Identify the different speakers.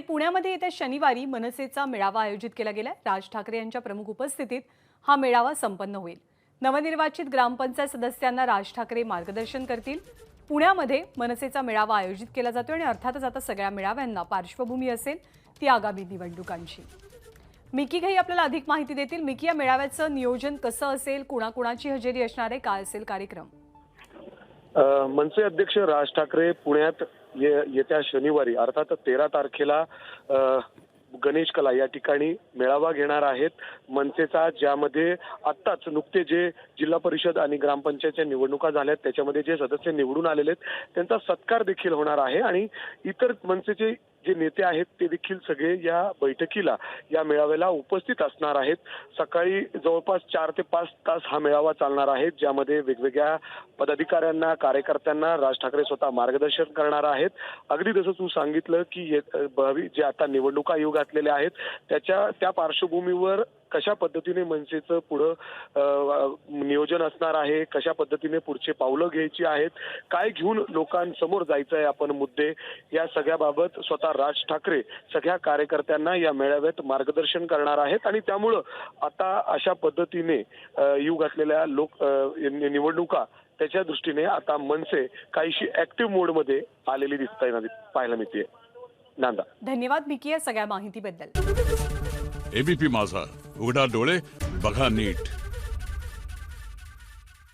Speaker 1: आणि पुण्यामध्ये येत्या शनिवारी मनसेचा मेळावा आयोजित केला गेलाय. राज ठाकरे यांच्या प्रमुख उपस्थितीत हा मेळावा संपन्न होईल. नवनिर्वाचित ग्रामपंचायत सदस्यांना राज ठाकरे मार्गदर्शन करतील. पुण्यामध्ये मनसेचा मेळावा आयोजित केला जातो आणि अर्थातच आता सगळ्या मेळाव्यांना पार्श्वभूमी असेल ती आगामी निवडणुकांची. मिकी घाई आपल्याला अधिक माहिती देतील. मिकी या मेळाव्याचं नियोजन कसं असेल? कुणाकुणाची हजेरी असणार आहे? काय असेल कार्यक्रम?
Speaker 2: मनसे अध्यक्ष राज ठाकरे पुण्यात येत्या शनिवारी अर्थात तेरा तारखेला गणेश कला या ठिकाणी मेळावा घेणार आहेत. मनसेचा ज्यामध्ये आत्ताच नुकते जे जिल्हा परिषद आणि ग्रामपंचायतच्या निवडणुका झाल्यात त्याच्यामध्ये जे सदस्य निवडून आलेले आहेत त्यांचा सत्कार देखील होणार आहे. आणि इतर मनसेचे जे नेते आहेत ते देखील सगळे या बैठकीला या मेळाव्याला उपस्थित असणार आहेत. सकाळी जवळपास चार ते पाच तास हा मेळावा चालणार आहे ज्यामध्ये वेगवेगळ्या पदाधिकाऱ्यांना कार्यकर्त्यांना राज ठाकरे स्वतः मार्गदर्शन करणार आहेत. अगदी जसं तू सांगितलं की ये- जे आता निवडणुका येऊ घातलेल्या आहेत त्याच्या त्या पार्श्वभूमीवर कशा पद्धतीने मनसेचं पुढं नियोजन असणार आहे? कशा पद्धतीने पुढचे पावलं घ्यायची आहेत? काय घेऊन लोकांसमोर जायचं आहे आपण मुद्दे? या सगळ्याबाबत स्वतः राज ठाकरे सगळ्या कार्यकर्त्यांना या मेळाव्यात मार्गदर्शन करणार आहेत आणि त्यामुळं आता अशा पद्धतीने येऊ घातलेल्या लोक निवडणुका त्याच्या दृष्टीने आता मनसे काहीशी ऍक्टिव्ह मोडमध्ये आलेली दिसत आहे पाहायला मिळते नांदा.
Speaker 1: धन्यवाद मिकी या सगळ्या माहितीबद्दल.
Speaker 3: एबीपी माझा. उघडा डोळे बघा नीट.